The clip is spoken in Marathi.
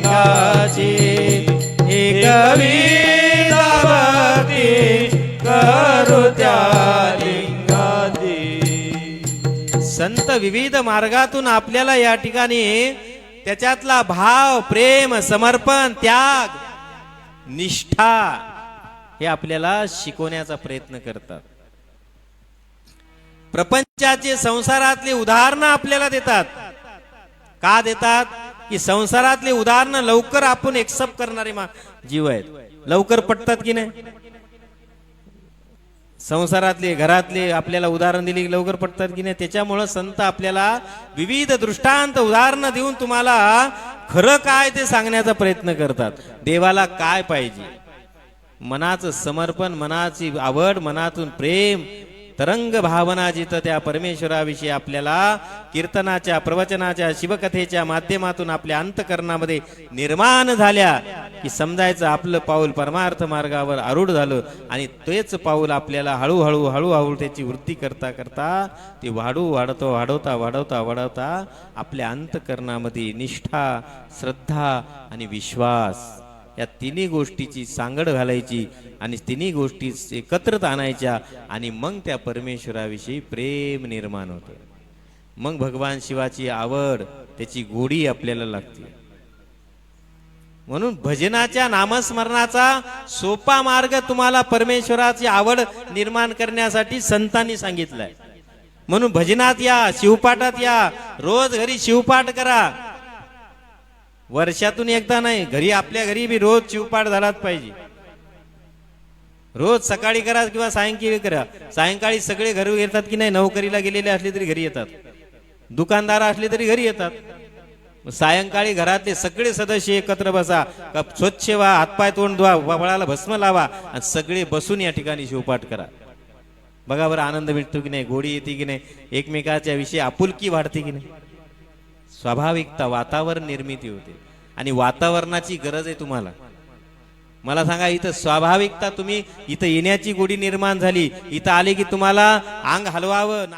लिंगाची एक भक्ती करू त्या लिंगाची. संत विविध मार्गातून आपल्याला या ठिकाणी त्याच्यातला भाव प्रेम समर्पण त्याग निष्ठा हे आपल्याला शिकवण्याचा प्रयत्न करतात. प्रपंचाचे संसारातले उदाहरणं आपल्याला देतात. का देतात? की संसारातले उदाहरणं लवकर आपण एक्सेप्ट करणारे मा- जीव आहेत. लवकर पटतात की नाही? संसारातले घरातले आपल्याला उदाहरण दिली की लवकर पडतात की नाही? त्याच्यामुळं संत आपल्याला विविध दृष्टांत उदाहरणं देऊन तुम्हाला खरं काय ते सांगण्याचा प्रयत्न करतात. देवाला काय पाहिजे? मनाचं समर्पण मनाची आवड मनातून प्रेम तरंग भावना जिथं त्या परमेश्वराविषयी आपल्याला कीर्तनाच्या प्रवचनाच्या शिवकथेच्या माध्यमातून आपल्या अंतकरणामध्ये निर्माण झाल्या की समजायचं आपलं पाऊल परमार्थ मार्गावर आरूढ झालं आणि तेच पाऊल आपल्याला हळूहळू हळूहळू त्याची वृत्ती करता करता ते वाढू वाढतो वाढवता वाढवता वाढवता आपल्या अंतकरणामध्ये निष्ठा श्रद्धा आणि विश्वास या तिन्ही गोष्टीची सांगड घालायची आणि तिन्ही गोष्टी एकत्रित आणायच्या आणि मग त्या परमेश्वराविषयी प्रेम निर्माण होतं. मग भगवान शिवाची आवड त्याची गोडी आपल्याला लागते. म्हणून भजनाच्या नामस्मरणाचा सोपा मार्ग तुम्हाला परमेश्वराची आवड निर्माण करण्यासाठी संतांनी सांगितलाय. म्हणून भजनात या शिवपाठात या रोज घरी शिवपाठ करा. वर्षातून एकदा नाही घरी आपल्या घरी बी रोज शिवपाठ झालाच पाहिजे. रोज सकाळी करा किंवा सायंकाळी करा. सायंकाळी सगळे घरी येतात की नाही नोकरीला गेलेले असले तरी घरी येतात. दुकानदार असले तरी घरी येतात. सायंकाळी घरातले सगळे सदस्य एकत्र बसा. स्वच्छ व्हा हातपाय तोंड धुवा वळाला भस्म लावा आणि सगळे बसून या ठिकाणी शिवपाठ करा. बघा बरं आनंद मिळतो की नाही गोडी येते की नाही एकमेकाच्या विषयी आपुलकी वाढते की नाही. स्वाभाविकता वातावरण निर्मिती होते. आणि वातावरणाची गरज आहे तुम्हाला. मला सांगा इथं स्वाभाविकता तुम्ही इथं येण्याची गोडी निर्माण झाली इथं आले की तुम्हाला अंग हलवावं